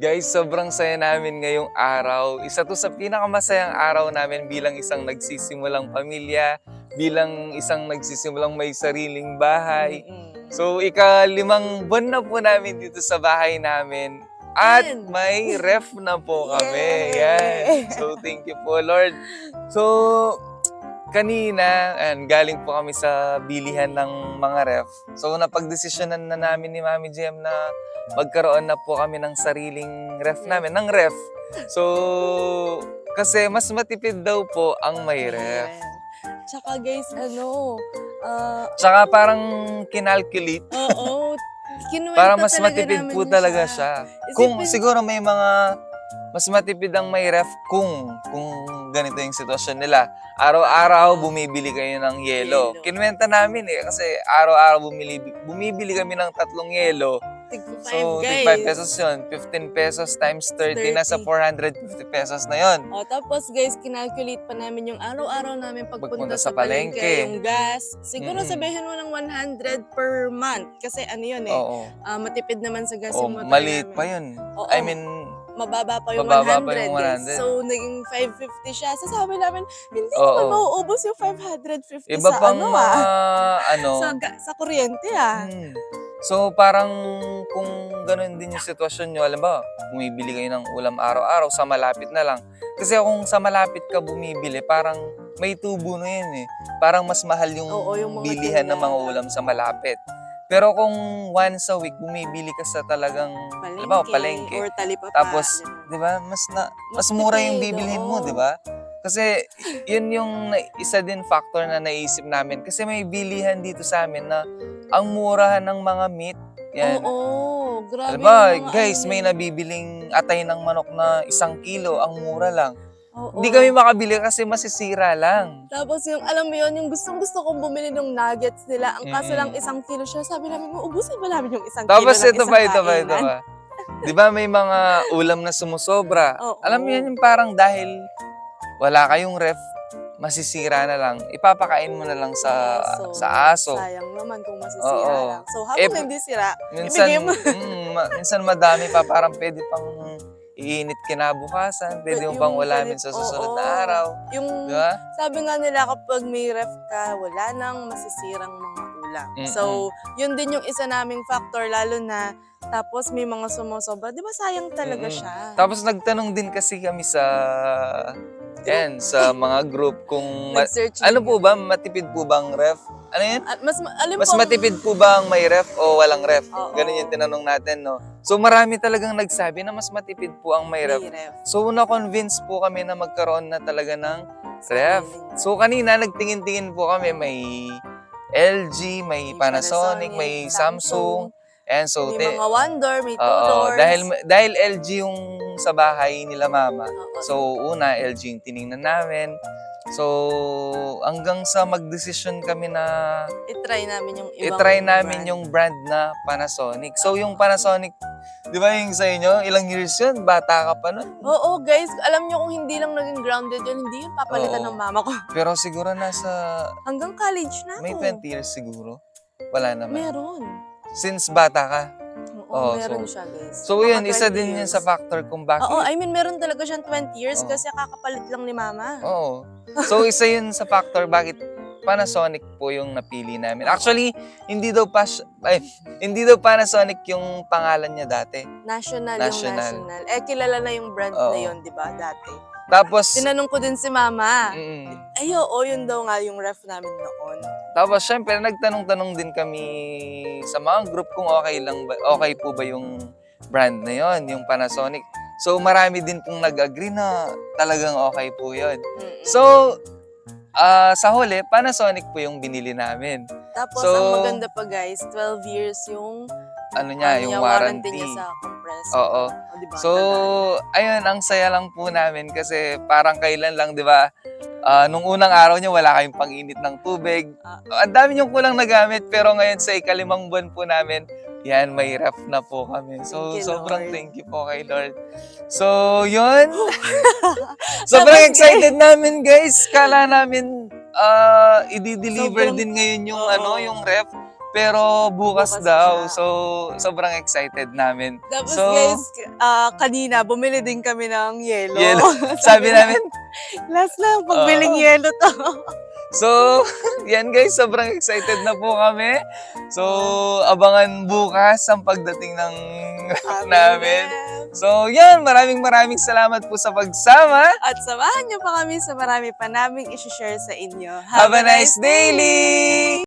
Guys, sobrang saya namin ngayong araw. Isa to sa pinakamasayang araw namin bilang isang nagsisimulang pamilya, bilang isang nagsisimulang may sariling bahay. So, ikalimang buwan na po namin dito sa bahay namin. At may ref na po kami. Yay! Yan. So, thank you po, Lord. So, kanina, ayan, galing po kami sa bilihan ng mga ref. So, napagdesisyonan na namin ni Mami Jem na magkaroon na po kami ng sariling ref namin, ng ref. So, kasi mas matipid daw po ang may ref. Tsaka guys, ano, ah, Tsaka parang kinalculate oo, Para mas matipid po siya. talaga siya. Kung Isipin- siguro may mga mas matipid ang may ref kung kung ganito yung sitwasyon nila. Araw-araw bumibili kayo ng yelo. Yelo. Kinuwenta namin eh kasi araw-araw bumili, bumibili kami ng tatlong yelo. Tig So, five, 35 guys. pesos yun. 15 pesos times 30, 30. nasa 450 pesos na yun. O, tapos guys, kinalculate pa namin yung araw-araw namin pagpunta Pagpunta sa, sa palengke. palengke, yung gas. Siguro Mm-mm. sabihin mo ng 100 per month. Kasi ano yun eh, Oo. ah, matipid naman sa gas Oh, yung motor maliit namin. pa yun. Oo. I mean, Mababa pa yung Mababa 100, pa yung guys. 100. So, naging 550 siya. So, sabi namin, hindi Oo. naman mauubos yung 550 iba sa pang ano mga, ah. ano, Sa, ga- sa kuryente ah. Hmm. So parang kung ganun din yung sitwasyon nyo, alam ba, bumibili kayo ng ulam araw-araw sa malapit na lang. Kasi kung sa malapit ka bumibili, parang may tubo na yun eh. Parang mas mahal yung, Oo, yung mga bilihan ng mga ulam sa malapit. Pero kung once a week, bumibili ka sa talagang, Palengke, alam ba, palengke. or talipapa. Tapos, di ba, mas, na, mas Mas mura yung bibilhin mo, oo. di ba? Kasi yun yung isa din factor na naisip namin. Kasi may bilihan dito sa amin na ang murahan ng mga meat. Yan. Oo, grabe. Alam ba, yung mga guys, ano may yun. nabibiling atay ng manok na isang kilo, ang mura lang. Oo. Hindi kami makabili kasi masisira lang. Tapos yung, alam mo yun, yung gustong gusto kong bumili ng nuggets nila. Ang kaso lang isang kilo siya. Sabi namin, ubusin ba namin yung isang Tapos kilo ng ito isang pa, ito pa, ito kainan? pa. Di ba may mga ulam na sumusobra? Oo. Alam mo yun, yung parang dahil wala kayong ref, masisira na lang. Ipapakain mo na lang sa Aso. sa aso. Sayang naman kung masisira Oo. lang. So, habang Eh, hindi sira, Minsan, ibigay mo. mm, ma- minsan madami pa, parang pwede pang iinit kinabukasan, pwede mo Yung pang ulamin sa susunod na araw. Yung, Di ba? sabi nga nila kapag may ref ka, wala nang masisirang mga ulam. Mm-mm. So, yun din yung isa naming factor, lalo na tapos may mga sumusobra. Di ba sayang talaga Mm-mm. siya? Tapos nagtanong din kasi kami sa yan, sa mga group kung ma- Nag-search ano din po ba matipid po bang ref? Ano yun? At mas, ma- alam Mas po, matipid po ba ang may ref o walang ref? Oo. Ganun yung tinanong natin, no? So marami talagang nagsabi na mas matipid po ang may ref. may ref. So na-convince po kami na magkaroon na talaga ng ref. So kanina nagtingin-tingin po kami may LG, may May Panasonic, Panasonic, may Samsung. And so may mga Wonder, may two Oo, doors. dahil dahil LG yung sa bahay nila mama. So una LG yung tiningnan namin. So hanggang sa magdesisyon kami na i-try namin yung ibang i-try namin brand. yung brand na Panasonic. So yung Panasonic, 'di ba yung sa inyo, ilang years 'yun? Bata ka pa nun. Oo, guys, alam nyo kung hindi lang naging grounded yun, hindi yun papalitan Oo. ng mama ko. Pero siguro nasa Hanggang college na ako. may 20 years siguro. Wala naman. Meron. Since bata ka. Oo, Oo, meron so- siya, guys. So Mga yun, isa 20 din yun years. sa factor kung bakit. Oo, I mean, meron talaga siyang 20 years Oo. kasi kakapalit lang ni mama. Oo. So isa yun sa factor bakit Panasonic po yung napili namin. Actually, hindi daw pas ay, hindi daw Panasonic yung pangalan niya dati. National, National. yung national. Eh, kilala na yung brand na Oo. yun, di ba, dati. Tapos Tinanong ko din si mama. mm, Ay, oo, yun daw nga yung ref namin noon. tapos syempre nagtanong-tanong din kami sa mga group kung okay lang ba, okay po ba yung brand na yon, yung Panasonic. So marami din pong nag-agree na talagang okay po yon. Mm-mm. So ah, sa huli, Panasonic po yung binili namin. Tapos, so- ang maganda pa, guys, 12 years yung, Ano niya, ano yung niya, warranty. niya sa compressor. Oo. O, diba? So, ayun, ang saya lang po namin kasi parang kailan lang, di ba? Ah, nung unang araw niya, wala kayong panginit ng tubig. Ah. Ang dami niyong kulang nagamit, pero ngayon sa ikalimang buwan po namin, yan, may ref na po kami. So, Thank you, sobrang Lord. thank you po kay Lord. So, yun. sobrang excited namin, guys. Kala namin ah, i-deliver Sobrang- din ngayon yung, Oo. ano, yung ref. Pero bukas, Bukas daw. na. So, sobrang excited namin. Tapos So- guys, ah, kanina bumili din kami ng yelo. Yelo. Sabi namin, last na, pagbiling yelo to. So, yan guys, sobrang excited na po kami. So, abangan bukas ang pagdating ng namin. So, yan, maraming maraming salamat po sa pagsama. At samahan niyo pa kami sa marami pa naming isi-share sa inyo. Have a nice daily!